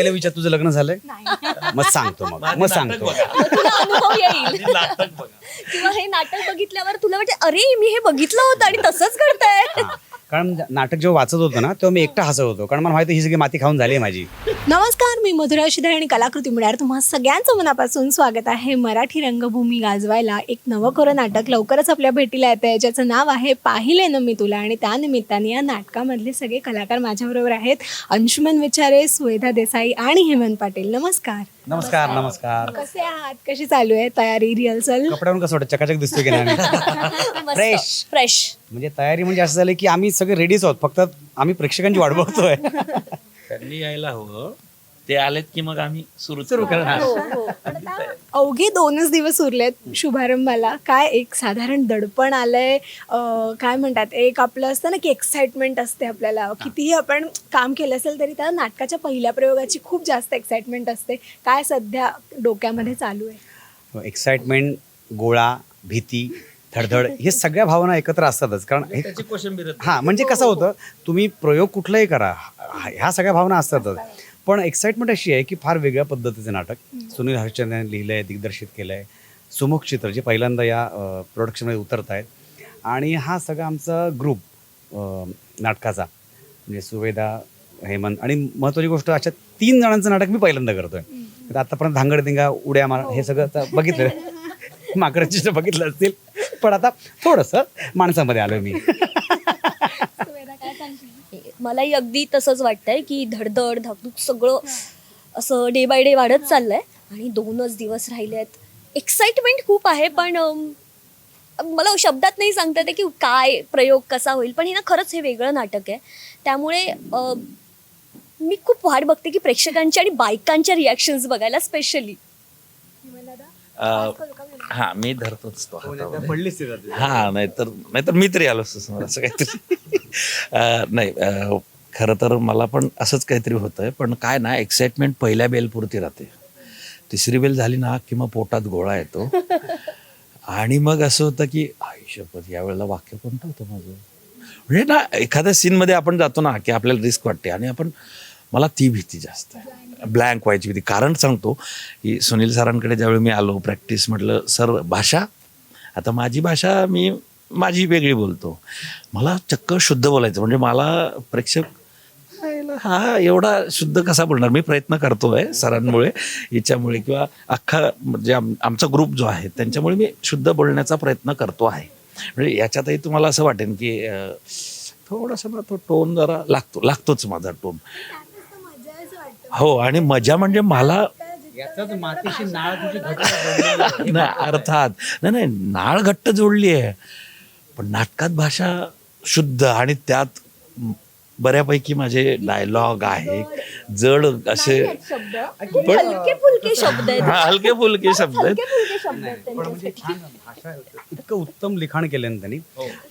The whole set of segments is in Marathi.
पहिले विचार तुझं लग्न झालंय? मग सांगतो मग. मग सांगतो. मग तुला अनुभव येईल. किंवा हे नाटक बघितल्यावर तुला वाटते अरे मी हे बघितलं होतं आणि तसंच घडतंय. हा. कारण नाटक जेव्हा वाचत होतं ना तेव्हा मी एकटा हसत होतो. कारण मला माहिती ही सगळी माती खाऊन झाली आहे माझी. नमस्कार मी मधुरा शिदे आणि कलाकृती मिळणार तुम्हा सगळ्यांचं मनापासून स्वागत आहे. मराठी रंगभूमी गाजवायला एक नवं खरं नाटक लवकरच आपल्या भेटीला येतं आहे. ज्याचं नाव आहे पाहिले ना मी तुला आणि त्यानिमित्ताने या नाटकामधले सगळे कलाकार माझ्याबरोबर आहेत. अंशुमन विचारे सुवेधा देसाई आणि हेमंत पाटील. नमस्कार. नमस्कार नमस्कार. कसे आहात? कशी चालू आहे तयारी रिहर्सल कपड्यावरून कसं वाटतं? चकाचक दिसतोय की नाही? Fresh. फ्रेश म्हणजे तयारी म्हणजे असं झालं की आम्ही सगळे रेडीच आहोत. फक्त आम्ही प्रेक्षकांची वाट बघतोय. त्यांनी यायला हवं. ते आलेत की मग आम्ही सुरू सुरू करणार. हो, अवघे दोनच दिवस उरलेत शुभारंभाला. काय एक साधारण दडपण आलंय? अं, काय म्हणतात एक आपलं असतं ना की एक्साइटमेंट असते आपल्याला. कितीही आपण काम केलं असेल तरी त्या नाटकाच्या पहिल्या प्रयोगाची खूप जास्त एक्साइटमेंट असते. काय सध्या डोक्यामध्ये चालू आहे? एक्साइटमेंट गोळा भीती धडधड हे सगळ्या भावना एकत्र असतातच. कारण हे त्याची कोशिंबीर. हा म्हणजे कसं होतं तुम्ही प्रयोग कुठलाही करा. हा- ह्या सगळ्या भावना असतातच. पण एक्साइटमेंट अशी आहे की फार वेगळ्या पद्धतीचं नाटक. सुनील हरिश्चंद्रने लिहिलं आहे दिग्दर्शित केलं आहे सुमुख चित्र जे पहिल्यांदा या प्रोडक्शनमध्ये उतरत आहेत आणि हा सगळा आमचा ग्रुप नाटकाचा म्हणजे सुवेदा हेमंत आणि महत्त्वाची गोष्ट अशा तीन जणांचं नाटक मी पहिल्यांदा करतोय. तर आतापर्यंत धांगडधिंगा उड्या मार हे सगळं आता बघितलं. माकडची बघितलं असतील. पण आता थोडंसं माणसामध्ये आलोय मी. मलाही अगदी तसंच वाटतंय की धडधड धाकधूक सगळं असं डे बाय डे वाढत चाललंय. आणि दोनच दिवस राहिले आहेत एक्साइटमेंट खूप आहे पण मला शब्दात नाही सांगता येते की काय प्रयोग कसा होईल पण हे ना खरंच हे वेगळं नाटक आहे. त्यामुळे मी खूप वाट बघते की प्रेक्षकांच्या आणि बायकांच्या रिॲक्शन्स बघायला स्पेशली हा मी धरतोच तो हातामध्ये. रात्री. हा नाहीतर नाहीतर मी तरी आलो असतो समोर असं काहीतरी. नाही खरं तर मला पण असंच काहीतरी होतंय पण काय ना एक्साइटमेंट पहिल्या बेलपुरती राहते. तिसरी बेल झाली ना की मग पोटात गोळा येतो. आणि मग असं होतं की शपथ यावेळेला वाक्य कोणतं होतं माझं? म्हणजे ना एखाद्या सीनमध्ये आपण जातो ना की आपल्याला रिस्क वाटते आणि आपण मला ती भीती जास्त आहे. ब्लँक व्हायची होती. कारण सांगतो की सुनील सरांकडे ज्यावेळी मी आलो प्रॅक्टिस म्हटलं सर भाषा आता माझी भाषा मी माझी वेगळी बोलतो. मला चक्क शुद्ध बोलायचं. म्हणजे मला प्रेक्षक हा एवढा शुद्ध कसा बोलणार? मी प्रयत्न करतोय सरांमुळे याच्यामुळे किंवा अख्खा म्हणजे आम- आमचा ग्रुप जो आहे त्यांच्यामुळे मी शुद्ध बोलण्याचा प्रयत्न करतो आहे. म्हणजे याच्यातही तुम्हाला असं वाटेल की थोडासा ना तो टोन जरा लागतो लागतोच माझा टोन हो आणि मजा म्हणजे मला याचाच मातीशी नाळ तुझी घट्ट जोडलेली आहे. नाही अर्थात. नाही नाही नाळ घट्ट जोडली आहे. पण नाटकात भाषा शुद्ध आणि त्यात बऱ्यापैकी माझे डायलॉग आहे. जड असे शब्द. खूप हलके फुलके शब्द आहेत. हलके फुलके शब्द आहेत. हलके फुलके शब्द आहेत पण म्हणजे. छान भाषा इतकं उत्तम लिखाण केलं ना त्यांनी.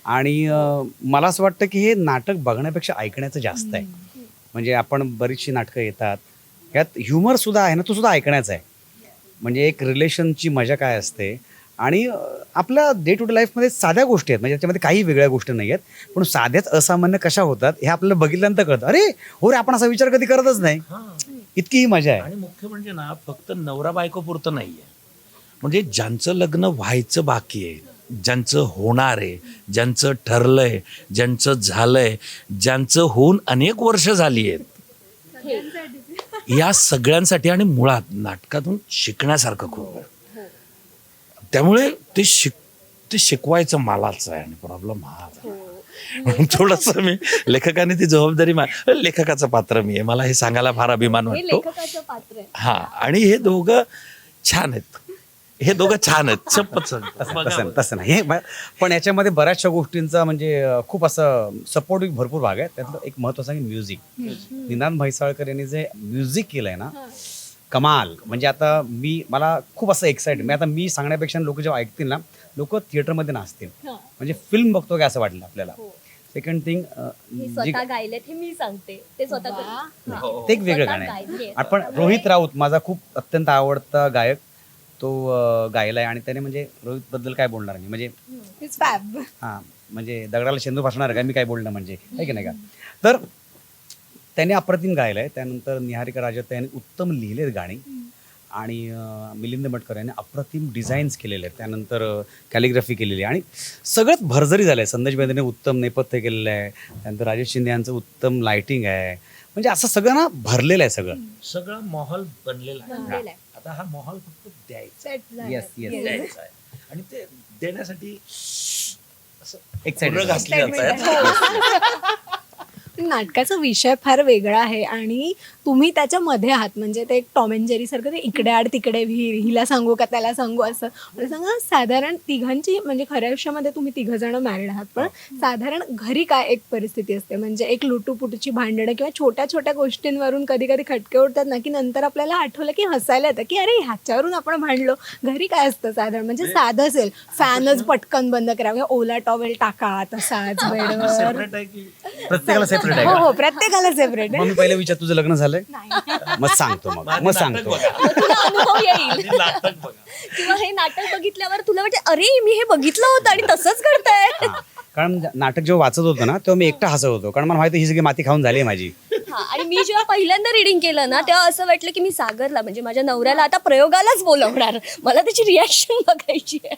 आणि अं, मला असं वाटतं की हे नाटक बघण्यापेक्षा ऐकण्याचं जास्त आहे. म्हणजे आपण बरीचशी नाटकं येतात. यात ह्युमर सुद्धा आहे ना तो सुद्धा ऐकण्याचा आहे. म्हणजे एक रिलेशनची मजा काय असते? आणि आपल्या डे टू डे लाईफमध्ये साध्या गोष्टी आहेत. म्हणजे त्याच्यामध्ये काही वेगळ्या गोष्टी नाही आहेत. पण साध्याच असामान्य कशा होतात हे आपल्याला बघितल्यानंतर कळतं. अरे हो रे आपण असा विचार कधी करतच नाही. इतकी ही मजा आहे. आणि मुख्य म्हणजे ना फक्त नवरा बायको पुरतं नाहीये म्हणजे ज्यांचं लग्न व्हायचं बाकी आहे ज्यांचं होणार आहे ज्यांचं ठरलंय ज्यांचं झालंय ज्यांचं होऊन अनेक वर्ष झाली आहेत. या सगळ्यांसाठी आणि मुळात नाटकातून शिकण्यासारखं खूप त्यामुळे ते शिक ते शिकवायचं मलाच आहे आणि प्रॉब्लेम हा आहे. म्हणून थोडस मी लेखकाने ती जबाबदारी लेखकाचं पात्र मी आहे. मला हे सांगायला फार अभिमान हे वाटतो. हा आणि हे दोघं छान आहेत. हे दोघं छान आहेत शपथ सांगतो. तसं. तसं नाही. हे ब- पण याच्यामध्ये बऱ्याचशा गोष्टींचा म्हणजे अं, खूप असं सपोर्टिव्ह भरपूर भाग आहे त्यातलं एक महत्वाचं आहे म्युझिक निनाद म्हैसाळकर यांनी जे म्युझिक केलंय ना कमाल. म्हणजे आता मी मला खूप असं एक्साइटेड मी आता मी सांगण्यापेक्षा लोक जेव्हा ऐकतील ना लोक थिएटरमध्ये नाचतील. म्हणजे फिल्म बघतो का असं वाटलं आपल्याला? सेकंड थिंग हे स्वतः गायलेत हे मी सांगते. ते स्वतः हा. ते एक वेगळं गाणं आहे. गायलेत. आपण रोहित राऊत माझा खूप अत्यंत आवडता गायक. तो अं, गायला आहे आणि त्याने म्हणजे रोहित बद्दल काय बोलणार मी म्हणजे. हां म्हणजे दगडाला शेंदू भासणार का? मी काय बोलणं म्हणजे? आहे की नाही का? तर त्याने अप्रतिम गायलं आहे त्यानंतर निहारिका राजत यांनी उत्तम लिहिलेत गाणी. आणि मिलिंद मटकर यांनी अप्रतिम डिझाईन्स केलेले आहेत. त्यानंतर कॅलिग्राफी केलेली आहे. आणि सगळंच भरजरी झालं आहे संदेश बेंद्रेने उत्तम नेपथ्य केलेलं आहे. त्यानंतर राजेश शिंदे यांचं उत्तम लाइटिंग आहे. म्हणजे असं सगळं ना भरलेलं आहे सगळं. सगळं माहोल बनलेला आहे. आता हा माहोल फक्त द्यायचा. येस येस द्यायचा आहे. आणि ते देण्यासाठी असं नाटकाचा विषय फार वेगळा आहे आणि तुम्ही त्याच्यामध्ये आहात. म्हणजे ते एक टॉम अँड जेरी सारखं ते इकडे आड तिकडे विहीर हिला सांगू का त्याला सांगू असं. मला सांगा साधारण तिघांची म्हणजे खऱ्या आयुष्यामध्ये तुम्ही तिघ जण मॅरिड आहात. पण साधारण घरी काय एक परिस्थिती असते? म्हणजे एक लुटूपुटूची भांडणं किंवा छोट्या छोट्या गोष्टींवरून कधी कधी खटके उडतात ना की नंतर आपल्याला आठवलं की हसायला येतं की अरे ह्याच्यावरून आपण भांडलो. घरी काय असतं साधारण? म्हणजे साधं असेल. फॅनच पटकन बंद करा. किंवा ओला टॉवेल टाका तसाच बेडवर आहे प्रत्येकाला सेपरेट आहे हो? हो प्रत्येकाला सेपरेट मी पहिले विचार तुझं लग्न झालंय मग सांगतो मग. मग सांगतो. तुला अनुभव येईल. किंवा हे नाटक बघितल्यावर तुला वाटते अरे मी हे बघितलं होतं आणि तसंच घडतंय. हा. कारण नाटक जेव्हा वाचत होतो ना तेव्हा मी एकटा हसत होतो. कारण मला माहिती ही सगळी माती खाऊन झाली आहे माझी. हा आणि मी जेव्हा पहिल्यांदा रिडिंग केलं ना तेव्हा असं वाटलं की मी सागरला म्हणजे माझ्या नवऱ्याला आता प्रयोगालाच बोलवणार. मला त्याची रिॲक्शन बघायची आहे.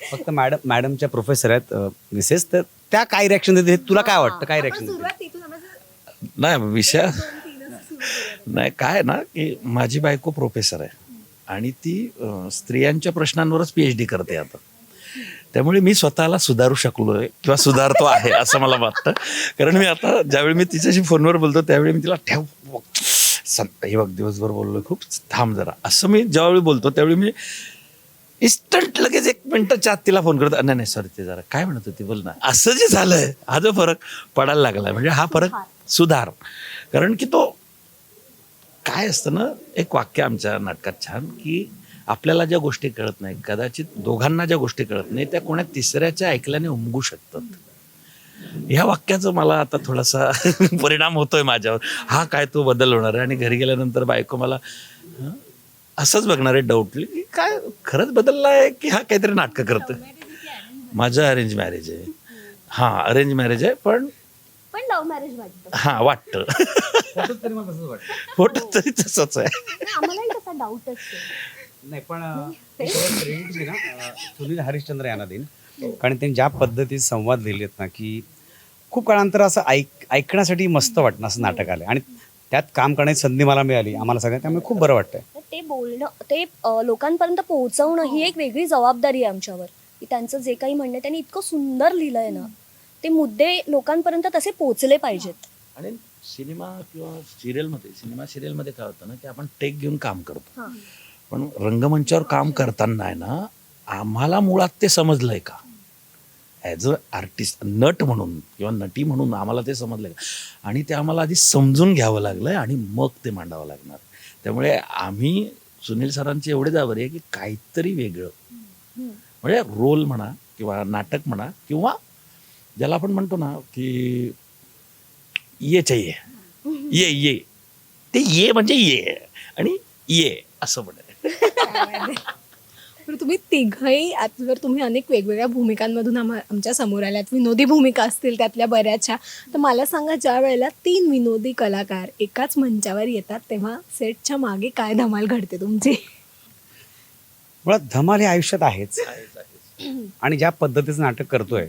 फक्त मॅडम मॅडमच्या प्रोफेसर आहेत मिसेस तर त्या काय रिॲक्शन देते हे तुला काय वाटतं? काय रिॲक्शन देते नाही विषय नाही काय आहे ना की माझी बायको प्रोफेसर आहे. आणि ती अं, स्त्रियांच्या प्रश्नांवरच पी एच डी करते आता. त्यामुळे मी स्वतःला सुधारू शकलोय किंवा सुधारतो आहे असं मला वाटतं. कारण मी आता ज्यावेळी मी तिच्याशी फोनवर बोलतो त्यावेळी मी तिला ठेव हे बघ दिवसभर बोललोय खूप थांब जरा. असं मी ज्यावेळी बोलतो त्यावेळी मी इन्स्टंट लगेच एक मिनिटाच्या आत तिला फोन करतो. नाही नाही सॉरी ते जरा काय म्हणत होती बोल ना. असं जे झालंय हा जो फरक पडायला लागलाय. म्हणजे हा फरक सुधार. कारण की तो काय असतं ना एक वाक्य आमच्या नाटकात छान की आपल्याला ज्या गोष्टी कळत नाही कदाचित दोघांना ज्या गोष्टी कळत नाही त्या कोणा तिसऱ्याच्या ऐकल्याने उमगू शकतात. ह्या वाक्याचा मला आता थोडासा परिणाम होतोय माझ्यावर. हा काय तो बदल होणार आहे? आणि घरी गेल्यानंतर बायको मला? असंच बघणार आहे डाऊटली की काय खरंच बदलला आहे की हा काहीतरी नाटकं करतोय? माझं अरेंज मॅरेज आहे. हां अरेंज मॅरेज आहे पण लव्ह मॅरेज वाटतं. हां वाटतं. फोटो तरी तसंच आहे. आम्हालाही तसा डाऊटच नाही पण क्रेडिट मी ना अं, सुनील हरिश्चंद्र यांना देईन. कारण त्यांनी ज्या पद्धतीत संवाद लिहिलेत ना की खूप काळानंतर असं ऐक ऐकण्यासाठी मस्त वाटणं असं नाटक आलं आणि त्यात काम करण्याची संधी मला मिळाली आम्हाला सगळ्यांना त्यामुळे खूप बरं वाटतंय. तर ते बोलणं ते अ, लोकांपर्यंत पोहोचवणं ही एक वेगळी जबाबदारी आहे आमच्यावर. की त्यांचं जे काही म्हणणं आहे त्यांनी इतकं सुंदर लिहिलंय ना. ते मुद्दे लोकांपर्यंत तसे पोहोचले पाहिजेत. आणि सिनेमा किंवा सिरियलमध्ये सिनेमा सिरियलमध्ये काय होतं ना की आपण टेक घेऊन काम करतो. पण रंगमंचावर काम करताना आहे ना आम्हाला मुळात ते समजलंय का? ॲज अ आर्टिस्ट नट म्हणून किंवा नटी म्हणून आम्हाला ते समजलंय का? आणि ते आम्हाला आधी समजून घ्यावं लागलंय आणि मग ते मांडावं लागणार. त्यामुळे आम्ही सुनील सरांची एवढे जावर आहे की काहीतरी वेगळं. म्हणजे रोल म्हणा किंवा नाटक म्हणा किंवा ज्याला आपण म्हणतो ना की ये चाहिए. ये ये. ते ये म्हणजे ये आणि ये असं म्हणे तर तुम्ही तिघही आजवर तुम्ही अनेक वेगवेगळ्या भूमिकांमधून आम्हा आमच्यासमोर आल्यात. विनोदी भूमिका असतील त्यातल्या बऱ्याचशा. तर मला सांगा ज्या वेळेला तीन विनोदी कलाकार एकाच मंचावर येतात तेव्हा सेटच्या मागे काय धमाल घडते तुमची? मुळात धमाल हे आयुष्यात आहेच. आणि ज्या पद्धतीचं नाटक करतोय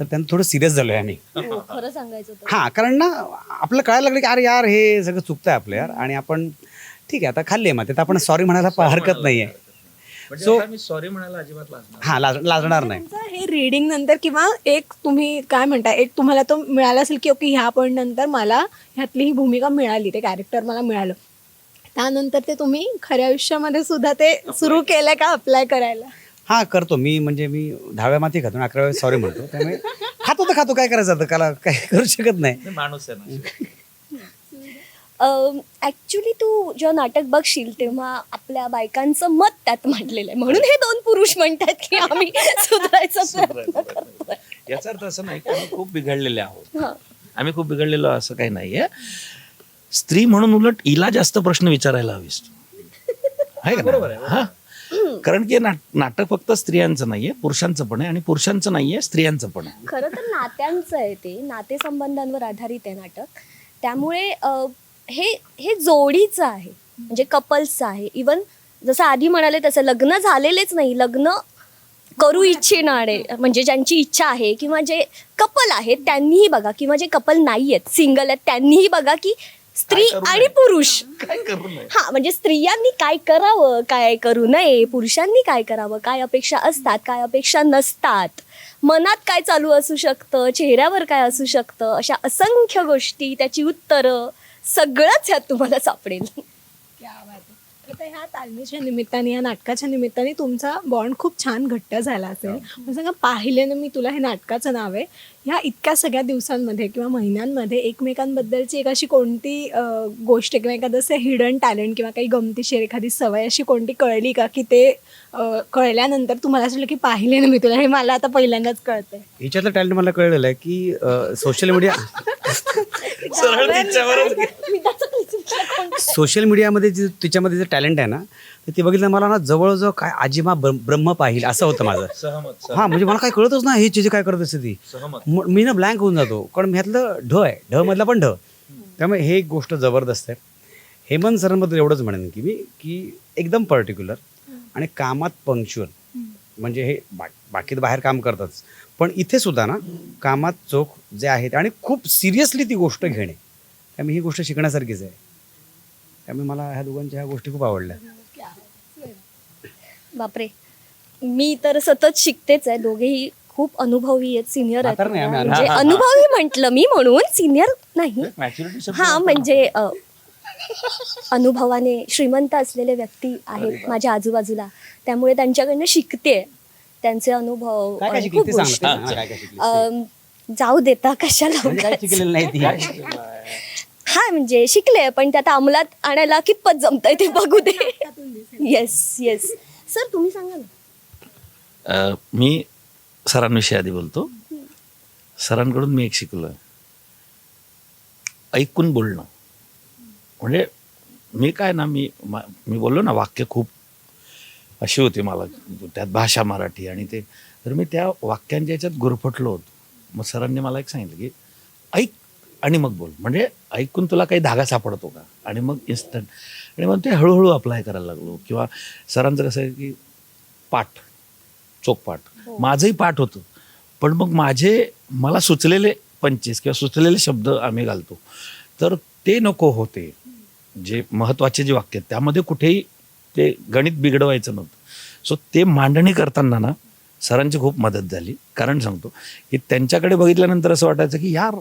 तर त्यांना थोडं सिरियस झालोय आम्ही. हो, खरं सांगायचं तर. हां कारण ना आपलं कळायला लागलं की अरे यार हे सगळं चुकतंय आपलं यार. आणि आपण ठीक आहे आता खाल्ले मग तर आपण सॉरी म्हणायला प- हरकत नाहीये. म्हणजे So- आता मी सॉरी म्हणायला अजिबात हां लाज लाजणार नाही. तुमचं हे रीडिंग नंतर किंवा एक तुम्ही काय म्हणता एक तुम्हाला तो मिळाला असेल की ओके ह्या पॉईंट नंतर मला ह्यातली ही भूमिका मिळाली ते कॅरेक्टर मला मिळालं. त्यानंतर ते तुम्ही खऱ्या आयुष्यामध्ये सुद्धा ते सुरू केलं. का? अप्लाय करायला? हा करतो. मी म्हणजे मी दहाव्या माती खातो आणि अकराव्या सॉरी म्हणतो. त्यामुळे खातो तर खातो काय करायचं आता? त्याला काय करू शकत नाही. मी माणूस आहे ना ऍक्च्युली तू जेव्हा नाटक बघशील तेव्हा आपल्या बायकांचं मत त्यात मांडलेलं आहे. म्हणून हे दोन पुरुष म्हणतात की आम्ही सुधारायचा प्रयत्न करतोय. याचा अर्थ असं नाही की आम्ही खूप बिघडलेले आहोत. हा. आम्ही खूप बिघडलेलो असं काही नाहीये. स्त्री म्हणून उलट हिला जास्त प्रश्न विचारायला हवीस. आहे का नाही? हा. कारण की नाटक फक्त स्त्रियांचं नाहीये पुरुषांचं पण आहे आणि पुरुषांचं नाहीये स्त्रियांचं पण आहे. खरं तर नात्यांचं आहे ते. नातेसंबंधांवर आधारित आहे नाटक. त्यामुळे हे हे जोडीचं आहे. म्हणजे कपल्सचं आहे. इवन जसं आधी म्हणाले तसं लग्न झालेलेच नाही. लग्न करू इच्छिणारे म्हणजे ज्यांची इच्छा आहे किंवा जे कपल आहेत त्यांनीही बघा. किंवा जे कपल नाही आहेत सिंगल आहेत त्यांनीही बघा की स्त्री काय करू आणि नये? पुरुष. काय करू नये? हा म्हणजे स्त्रियांनी काय करावं काय करू नये? पुरुषांनी काय करावं? काय अपेक्षा असतात काय अपेक्षा नसतात? मनात काय चालू असू शकतं? चेहऱ्यावर काय असू शकतं? अशा असंख्य गोष्टी त्याची उत्तरं सगळंच ह्यात तुम्हाला सापडेल. क्या बात. आता ह्या तालमीच्या निमित्ताने या नाटकाच्या निमित्ताने तुमचा बॉन्ड खूप छान घट्ट झाला असेल. मग सांगा पाहिल्यानं मी तुला हे नाटकाचं नाव आहे. ह्या इतक्या सगळ्या दिवसांमध्ये किंवा महिन्यांमध्ये एकमेकांबद्दलची एक अशी कोणती गोष्ट किंवा एखादं असं हिडन टॅलेंट किंवा काही गमतीशीर एखादी सवय अशी कोणती कळली का की ते कळल्यानंतर तुम्हाला असं की पाहिले ना मी तुला हे मला आता पहिल्यांदाच कळतंय. हिच्यातलं टॅलेंट मला कळलेलं आहे की सोशल मीडिया सोशल मीडियामध्ये जे तिच्यामध्ये जे टॅलेंट आहे ना तर ते बघितलं मला ना जवळजवळ काय आजीमा ब्रह्म ब्रह्म पाहिल असं होतं माझं. सहमत हा म्हणजे मला काय कळतच ना हे जे जे काय करत असते ती. सहमत. म- मी ना ब्लँक होऊन जातो कारण ह्यातलं ढ आहे ढ मधला पण ढ. त्यामुळे हे एक गोष्ट जबरदस्त आहे. हेमंत सरांबद्दल एवढंच म्हणेन की मी की एकदम पर्टिक्युलर आणि कामात पंक्च्युअल म्हणजे हे बा बाकी तर बाहेर काम करतातच पण इथे सुद्धा ना कामात चोख जे आहेत आणि खूप सिरियसली ती गोष्ट घेणे. त्यामुळे ही गोष्ट शिकण्यासारखीच आहे. त्यामुळे मला ह्या दोघांच्या ह्या गोष्टी खूप आवडल्या. बापरे. मी तर सतत शिकतेच आहे. दोघेही खूप अनुभवी आहेत सिनियर आहेत. म्हातार नाही आम्ही, म्हणजे हा, हा, हा. अनुभवी म्हटलं मी म्हणून सिनियर नाही. हा म्हणजे अ, अनुभवाने श्रीमंत असलेले व्यक्ती आहेत माझ्या आजूबाजूला. त्यामुळे त्यांच्याकडनं शिकते त्यांचे अनुभव काय काय अ, शिकली खूप ते सांग. गोष्टी. ना, ते सांग ना, काय काय शिकली? अम, जाऊ देता कशाला म्हणजे काय उगाच. शिकलेलं नाही ती. हा म्हणजे शिकले पण ते आता अंमलात आणायला कितपत जमतंय ते बघू दे. येस येस सर तुम्ही सांगा ना. अ, मी सरांविषयी आधी बोलतो. सरांकडून मी एक शिकलो ऐकून बोलणं. म्हणजे मी काय ना मी मा- मी बोललो ना वाक्य खूप अशी होती मला. त्यात भाषा मराठी आणि ते. तर मी त्या वाक्यांच्या याच्यात गुरफटलो होतो. मग सरांनी मला एक सांगितलं की ऐक आणि मग बोल. म्हणजे ऐकून तुला काही धागा सापडतो का? आणि मग इन्स्टंट आणि मग ते हळूहळू अप्लाय करायला लागलो. किंवा सरांचं कसं आहे की पाठ चोख पाठ. माझंही पाठ होतं. पण मग माझे मला सुचलेले पंचेस किंवा सुचलेले शब्द आम्ही घालतो. तर ते नको होते. जे महत्त्वाचे जे वाक्य आहेत त्यामध्ये कुठेही ते गणित बिघडवायचं नव्हतं. सो ते मांडणी करताना ना सरांची खूप मदत झाली. कारण सांगतो की त्यांच्याकडे बघितल्यानंतर असं वाटायचं की यार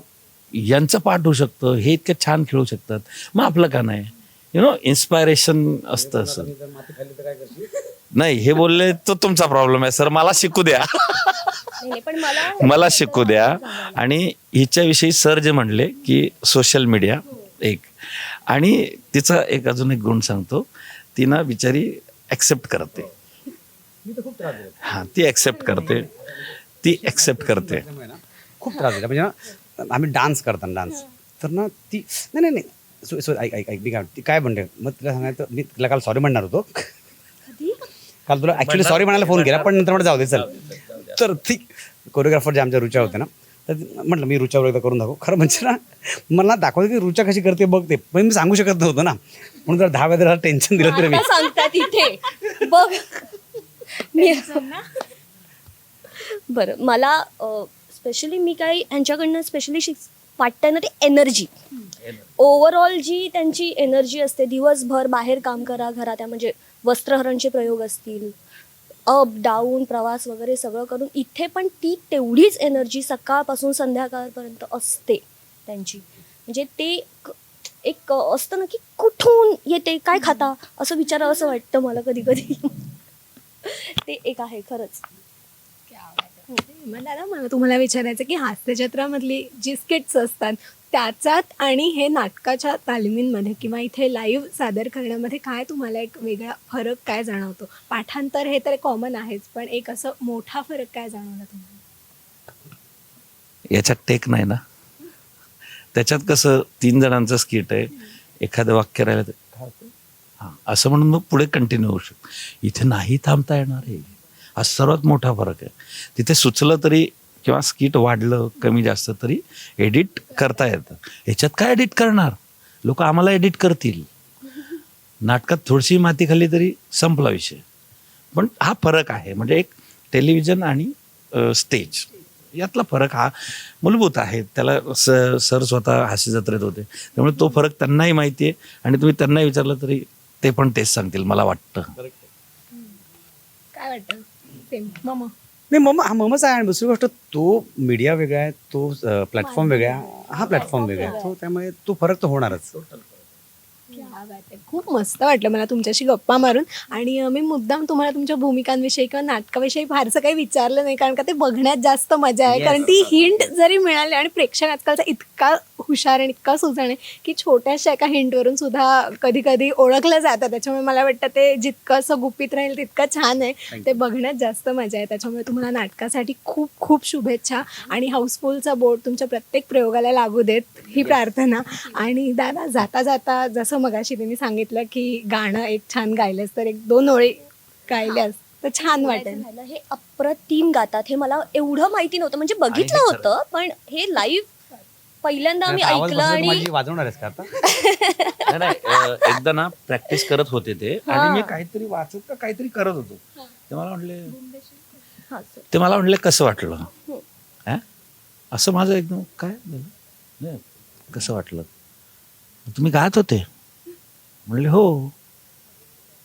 यांचं पाठ होऊ शकतं हे इतकं छान खेळू शकतात. मग आपलं का नाही? यु नो इन्स्पायरेशन असतं असं नाही हे बोलले तर तुमचा प्रॉब्लेम आहे सर मला शिकू द्या. नाही, नाही, पण मला मला शिकू द्या. आणि हिच्याविषयी सर जे म्हणले की सोशल मीडिया एक. आणि तिचा एक अजून एक गुण सांगतो ती ना बिचारी ॲक्सेप्ट करते. हां ती ॲक्सेप्ट करते. ती ॲक्सेप्ट करते. खूप त्रास झाला म्हणजे ना आम्ही डान्स करताना डान्स. तर ना ती नाही नाही नाही. सो सो ऐक ऐक ऐक मी काय ती काय म्हणते? मग तिला सांगायचं मी तिला काल सॉरी म्हणणार होतो. काल तुला ॲक्च्युली सॉरी म्हणायला फोन केला पण नंतर म्हटलं जाऊ दे चल. तर ती कोरिओग्राफर जे आमच्या रुचा होते ना तर ती- म्हटलं मी रुचावर एकदा करून दाखव. खरं म्हणजे ना मला दाखवलं की रुचा कशी करते बघते पण मी सांगू शकत नव्हतं ना. म्हणून जर दहा वेळा टेन्शन दिलं तरी मी. आता सांगतात इथे. बघ. मी बरं मला स्पेशली मी काही ह्यांच्याकडनं स्पेशली शिक वाटतं ना ते एनर्जी ओव्हरऑल जी त्यांची एनर्जी असते दिवसभर बाहेर काम करा घरात म्हणजे वस्त्रहरणचे प्रयोग असतील अप डाऊन प्रवास वगैरे सगळं करून इथे पण ती तेवढीच एनर्जी सकाळपासून संध्याकाळपर्यंत असते त्यांची. म्हणजे ते एक असतं ना की कुठून येते काय खाता असं विचारावं असं वाटतं मला कधी कधी ते एक आहे खरंच. मग दादा मला तुम्हाला विचारायचं की हास्यचित्रामधली जी स्किट्स असतात त्याच्यात आणि हे नाटकाच्या तालमींमध्ये किंवा इथे लाईव्ह सादर करण्यामध्ये काय तुम्हाला एक वेगळा फरक काय जाणवतो? पाठांतर हे तर कॉमन आहेच पण एक असं मोठा फरक काय जाणवला तुम्हाला? याच्यात टेक नाही ना? त्याच्यात कसं तीन जणांचं स्किट आहे एखादं वाक्य राहिलं तर हां असं म्हणून मग पुढे कंटिन्यू होऊ शकतो. इथे नाही थांबता येणार आहे हा सर्वात मोठा फरक आहे. तिथे सुचलं तरी किंवा स्किट वाढलं कमी जास्त तरी एडिट करता येतं. ह्याच्यात काय एडिट करणार? लोक आम्हाला एडिट करतील. नाटकात थोडीशी माती खाली तरी संपला विषय. पण हा फरक आहे. म्हणजे एक टेलिव्हिजन आणि स्टेज. यातला फरक हा मूलभूत आहे. त्याला स सर स्वतः हास्य जत्रेत होते. त्यामुळे तो फरक त्यांनाही माहिती आहे आणि तुम्ही त्यांनाही विचारलं तरी ते पण तेच सांगतील मला वाटतं. काय वाटतं? मम. नाही मम हा ममच आहे आणि दुसरी गोष्ट तो मीडिया वेगळा आहे तो प्लॅटफॉर्म वेगळा आहे हा प्लॅटफॉर्म वेगळा आहे. तो त्यामुळे तो फरक तर होणारच. खूप मस्त वाटलं मला तुमच्याशी गप्पा मारून. आणि मी मुद्दाम तुम्हाला तुमच्या भूमिकांविषयी किंवा नाटकाविषयी फारसं काही विचारलं नाही कारण का ते बघण्यात जास्त मजा आहे. कारण ती हिंट जरी मिळाली आणि प्रेक्षक आजकालचा इतका हुशार आणि इतका सुजाण आहे की छोट्याशा एका हिंटवरून सुद्धा कधी कधी ओळखलं जातं. त्याच्यामुळे मला वाटतं ते जितकं असं गुपित राहील तितकं छान आहे. ते बघण्यात जास्त मजा आहे. त्याच्यामुळे तुम्हाला नाटकासाठी खूप खूप शुभेच्छा. आणि हाऊसफुलचा बोर्ड तुमच्या प्रत्येक प्रयोगाला लागू देत ही प्रार्थना. आणि दादा जाता जाता जसं मगाशी त्यांनी सांगितलं की गाणं एक छान गायलंस तर एक दोन ओळी गायल्यास तर छान वाटेल. हे अप्रतिम गातात. हे मला एवढं माहिती नव्हतं. म्हणजे बघितलं आणि होतं पण हे लाईव्ह पहिल्यांदा मी आवाज ऐकलं बसला तर आणि माझी वाजवणार आहेस का आता? नाही, नाही अं, एकदा ना प्रॅक्टिस करत होते ते. आणि मी काहीतरी वाचत का काहीतरी करत होतो. ते मला म्हटले हा, सर. ते मला म्हटले कसं वाटलं? हा? असं माझं एकदम काय? नाही कसं वाटलं? तुम्ही गात होते. म्हणले हो.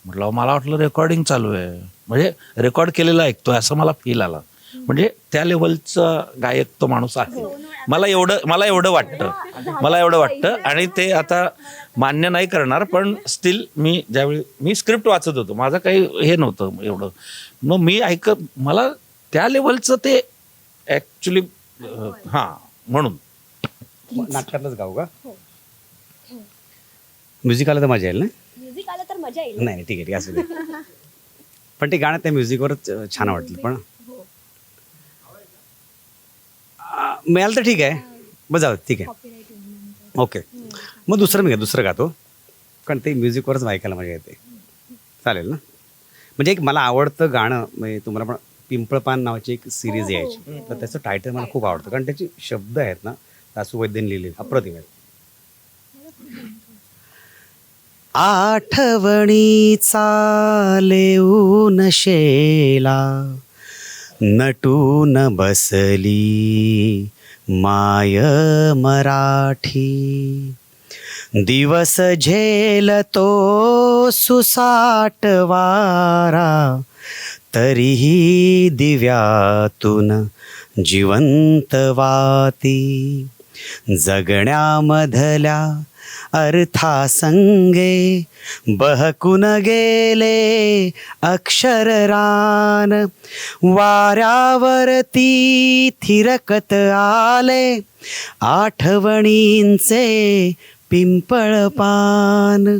म्हटलं "अहो, मला वाटलं रेकॉर्डिंग चालू आहे. म्हणजे रेकॉर्ड केलेलं ऐकतोय असं मला फील आला. म्हणजे त्या लेवलचा गायक तो माणूस आहे. मला एवढं मला एवढं वाटतं. मला एवढं वाटतं आणि ते आता मान्य नाही करणार पण स्टील मी ज्यावेळी मी स्क्रिप्ट वाचत होतो. माझं काही हे नव्हतं एवढं. मग मी ऐकत मला त्या लेवलचं ते ॲक्च्युली हां म्हणून. नाटकातलंच गाऊ का? म्युझिक आलं तर मजा येईल ना? म्युझिक आलं तर मजा येईल. नाही नाही ठीक आहे ठीक आहे असू दे. पण ते गाणं त्या म्युझिकवरच अं, छान वाटलं पण. आ, मिळालं तर ठीक आहे. बरं जाऊ दे, ठीक आहे. ओके मग दुसरं मी दुसरं गातो. कारण ते म्युझिकवरच ऐकायला मजा येते. चालेल ना? म्हणजे एक मला आवडतं गाणं म्हणजे तुम्हाला पण पिंपळपान नावाची एक सिरीज यायची. तर त्याचं टायटल मला खूप आवडतं. कारण त्याचे शब्द आहेत ना दासू वैद्यन लिहिले अप्रतिम आहेत. आठवणीचा लेऊन शेला नटून बसली माय मराठी. दिवस झेलतो सुसाट वारा तरीही दिव्यातून जिवंत वाती. जगण्यामधल्या अर्थासंगे बहकून गेले अक्षररान वाऱ्यावरती थिरकत आले आठवणींचे पिंपळपान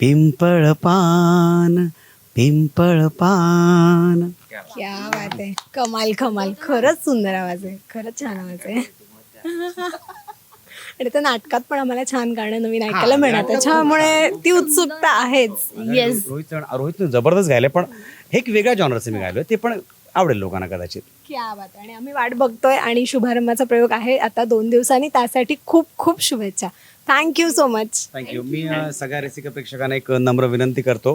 पिंपळपान पिंपळपान क्या बात आहे. कमाल कमाल. खरंच सुंदर आवाज आहे. खरंच छान आवाज आहे. आणि त्या नाटकात पण आम्हाला छान गाणं नवीन ऐकायला मिळणार त्याच्यामुळे ती उत्सुकता आहेच. येस रोहित रोहित जबरदस्त गायले पण हे एक वेगळ्या जॉनरचं मी गायलो ते पण आवडेल लोकांना कदाचित. क्या बात. आणि आम्ही वाट बघतोय आणि शुभारंभाचा प्रयोग आहे आता दोन दिवसांनी. त्यासाठी खूप खूप शुभेच्छा. Thank you so much thank you मी सगळ्या रसिक प्रेक्षकांना एक नम्र विनंती करतो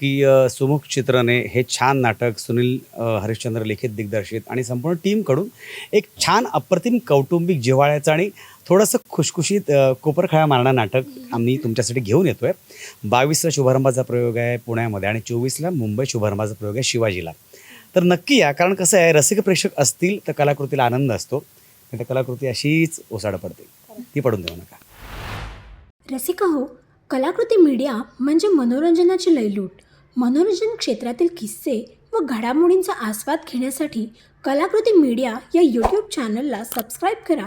की सुमुख चित्रने हे छान नाटक सुनील हरिश्चंद्र लिखित दिग्दर्शित आणि संपूर्ण टीमकडून एक छान अप्रतिम कौटुंबिक जिव्हाळ्याचं आणि थोडंसं खुशखुशीत अ, कोपरखळा मारणार नाटक आम्ही तुमच्यासाठी घेऊन येतोय. बावीसला शुभारंभाचा प्रयोग आहे पुण्यामध्ये आणि चोवीसला मुंबई शुभारंभाचा प्रयोग आहे शिवाजीला. तर नक्की या कारण कसं आहे रसिक प्रेक्षक असतील तर कलाकृतीला आनंद असतो. नाही तर कलाकृती अशीच ओसाड पडते. ती पडून देऊ नका. रसिका हो कलाकृती मीडिया म्हणजे मनोरंजनाची लयलूट. मनोरंजन क्षेत्रातील किस्से व घडामोडींचा आस्वाद घेण्यासाठी कलाकृती मीडिया या यूट्यूब चॅनलला सबस्क्राईब करा.